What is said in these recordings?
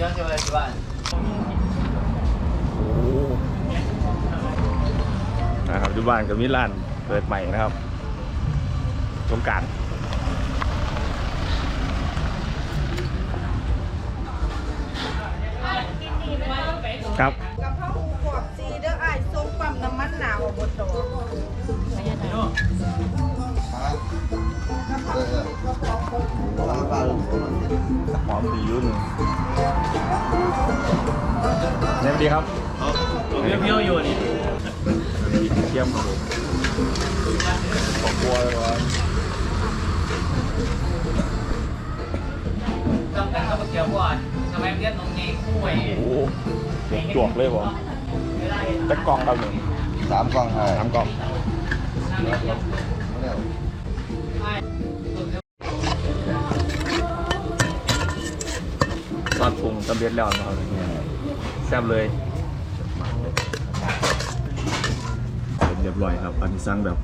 นะครับที่บ้านกับมิลานเปิดใหม่นะครับสงการครับกับข้าวหูกรอบซีเด้อไอ้ายส้มปั๊มน้ำมันหนาวบนโต๊ะหอมดียุ่น เนี่ยดีครับเปรี้ยวๆอยู่นี่เทียมครับผมขอบบัวเลยวะต้องการข้าวเกี๊ยวก่อนทำไมเรียกน้องเงี้ยคู่ไอ้โอ้โหจวกเลยผมตะกล่องครับหนึ่งสามกล่องให้สามกล่องซอสปรุงตำเร็จแล้วนะครับ แซ่บเลยเรียบร้อยครับ อันนี้สั่งแบบ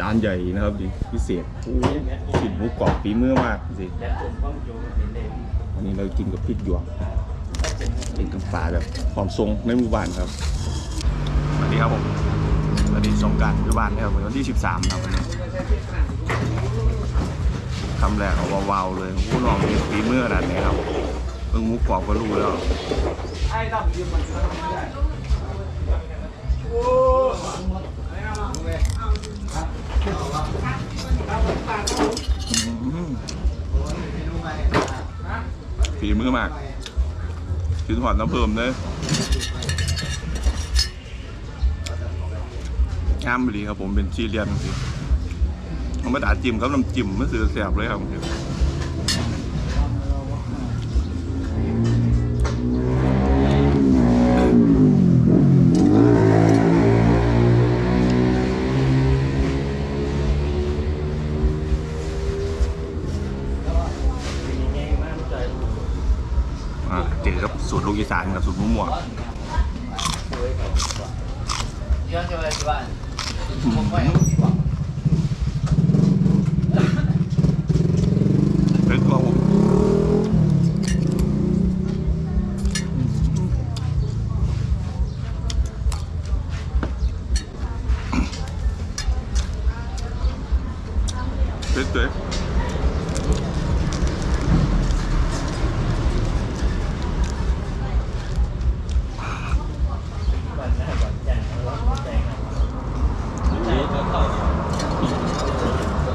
จานใหญ่นะครับดิพิเศษโอ้ยกินหมูกรอบฝีมือมากสิอันนี้เรากินกับพริกหยวกเป็นกับปลาแบบหอมทรงในหมู่บ้านครับสวัสดีครับผมสวัสดีสงการที่บ้านนะครับวันที่ 13ครับวันนี้คำแรกเอาวาวๆเลยผู้ลองมีฝีมือขนาดนี้ครับ เพิ่งหมุกรอบก็รู้แล้วฝีมือมากชิ้นหวานน้ำเพิ่มเลยงามดีครับผมเป็นชีเรียนสิผมไม่ด่าจิ้มครับน้ำจิ้มมันสือแสบเลยครับ ลูกอีสานกับสูตรมุ้งม่วงเยอะเลยที่บ้านผมไม่ที่บ้านเป็นตัวผมเป็นตัว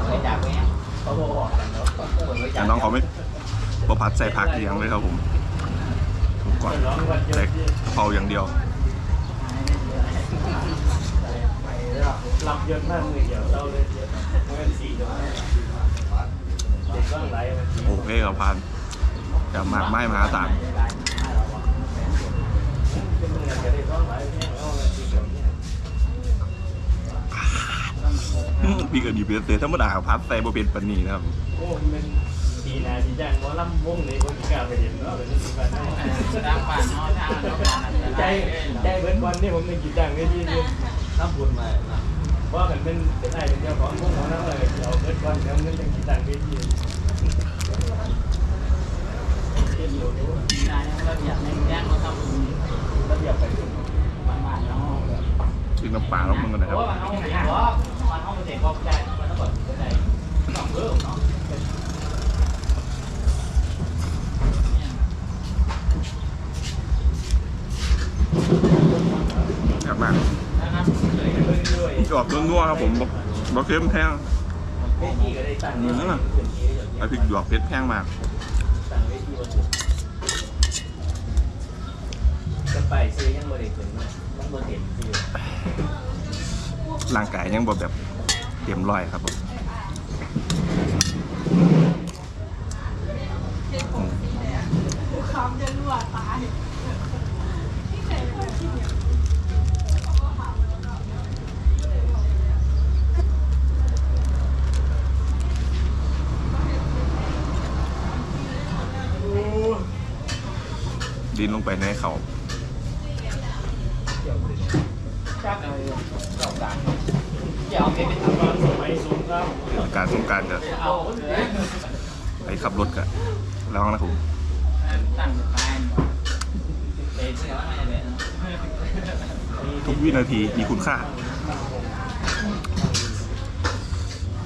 ไปจากเนี้ยเขาบอกกันแล้วเปิดไว้ แต่ จาก น้องเขาไม่ พัดใส่ผักเลี้ยงเลยครับผมทุกก่อนใส่กะเพราอย่างเดียวหลับเยอะมากเลยเดี๋ยวเราเลยเยอะเงินสี่เดือนเด็กก็ไหลมันโอเคครับพันจะมากไม้มหาศาลเป็นเงินจะได้ต้องไหลเนี่ยเอางพี่ก็ดีเป็นเตธรรมดาพัดใส่บ่เป็นปานนี้นะครับ โอ้มันดีนะดีจังว่าลำวงเลยคนกล้าไปเห็นเนาะเป็นสิ่งแบบนั้นดังป่านนอนทางแล้วกันใจใจเบิร์ดวันนี่ผมเป็นกีตังเลยที่ที่น้ำบุญมาว่ามันเป็นเป็นไอ้เป็นเจ้าของวงของนั่นเลยเอาเบิร์ดวันแล้วเงินเป็นกีตังที่ที่นายเราอยากในแจ้งเราทำระเบียบไปบ้านเรากินน้ำปลาแล้วมึงกันนะเพครับราะว่ามันห้องเสียงว่ามันห้องเสียงก็ได้มันต้องกดก็ได้ต้องเพิ่มเนาะ ครับมากนะครับเลยเรื่อยเรื่อยกรอบนัวๆครับผมบ่บ่เค็มแพงเวทีก็ได้ตั้งเนี่ยเป็นที่ไอพริกหยวกเผ็ดแพงมากเวทีบนสุดจะไปซื้อยังบริสุทธิ์มันบริเห็นที่อยู่ร่างกายยังบแบบเต็มร้อยครับผมอืมคำจะรั่วตาย ลงไปในเขาจับเลยสองดังเดี๋ยวเอาไปเป็นทำตองการสงการจะไปขับรถกันแล้วนะผมตั้งนแฟนเพื่อนว่าไม่เลยทุกวินาทีมีคุณค่า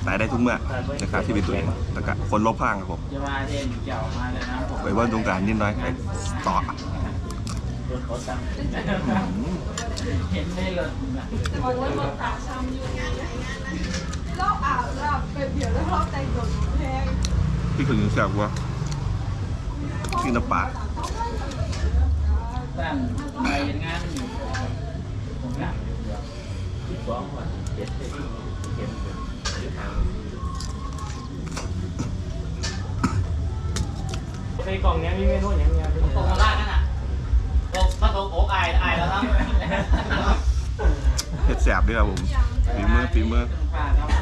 ตายได้ทุกเมื่อนะครับที่เป็นตัวเองแล้วก็คนรอบข้างครับผมจะมาเด่นเกี่ยวมาเลยนะผมไว้ว่าตรงกลารนิดหน้อยไปต่อ นเขาสั่งเห็นได้เลยรอบอาบแล้วเป็นเดี๋ยวแล้วรอบแต่งตัวแพงพี่คนนึงแซ่บว่าที่น้ำปลาตั้งไปงานอยู่ผมอยากที่สองวันเจ็ดที่เข็มหรือทางในกล่องนี้มีเมนูอย่างเงี้ยตรงมาลาดนั่นอะาตรงโอ๊กอายอายแล้วครับเผ็ดแซ่บด้วยครับผมฝีมือฝีมือป่าครับม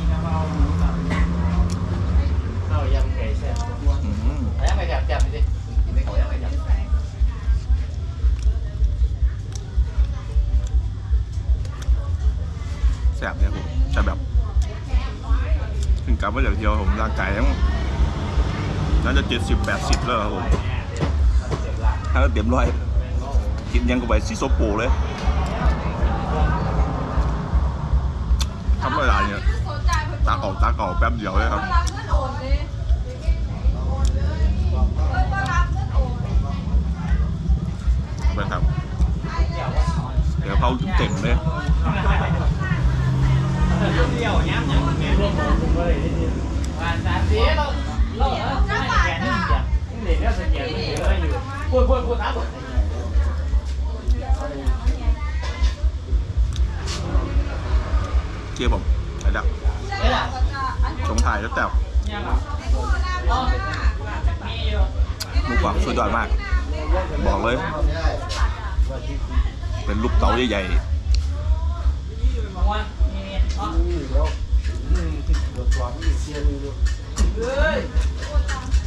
ีกระเพราหมูสับข้าวยำไก่แซ่บอืมแล้วไม่จับจับดิไม่ขอยังไม่จับแซ่บเนี่ยผมแต่แบบถึงกลับมาจากเที่ยวผมร่างกายยัง น่าจะเจ็ดสิบแปดสิบแล้วครับผมถ้าเต็มร้อยกินยังก็ไปซิโซโปเลยทำเวลาเนี่ยสนใจเพิ่นตากออกตากออกแป๊บเดียวเลยครับไปครับ เดี๋ยวเขาเต็มเลยเดี่ยวย้ำยังไงรวมผมก็เลยนี่านสามสีเราเรา เด็กเนี่ยสแกนมันเยอะอยู่ พูดพูดพูดครับ เกียร์ผมใช่แล้ว เอ๊ะล่ะ ชงถ่ายแล้วแต่ ยังอ่ะอ๋อมีอยู่ หมูกรอบสุดยอดมาก บอกเลย เป็นลูกเต๋าใหญ่ บ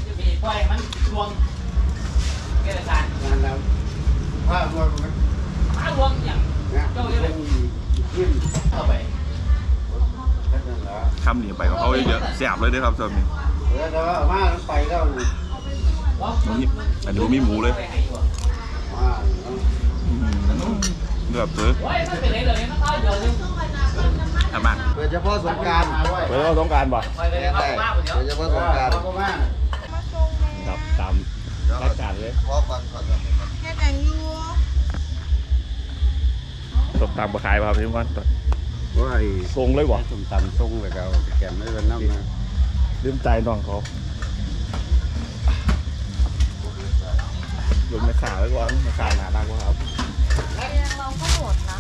อกว่ามีมีอ๋อเฮ้ยจะมีปล่อยมันรวมเกลือสารผ้ารวมมันมารวมอย่างเจ้าเลยขึ้นเข้าไปแค่นั้นแหละๆคำหนีไปกับเขาเยอะๆแซ่บเลยด้วยครับส่วนนี้เออแต่ว่ามาไปแล้วนี่อันนี้อันนี้ผมมีหมูเลยมาอืมเลือบเลยโอ้ยมันเป็นไรเลยมันต้อยเดียวเลยทำมาโดยเฉพาะสงการไว้เราต้องการบ่ไปเลยเอามากกว่าเดี๋ยวโดยเฉพาะสงการก็มาครับ ตามรายการเลยพอฟังก่อนเฮ็ดหยังอยู่ตบตามประคายครับพี่มันว่าไอ้ทรงเลยบ่ส้มตำทรงเลยก็แกนไม่เป็นน้ำนะลืมใจน้องเขาลงในขาไว้ก่อนในขาหนาดังกว่าครับเราก็หมดนะ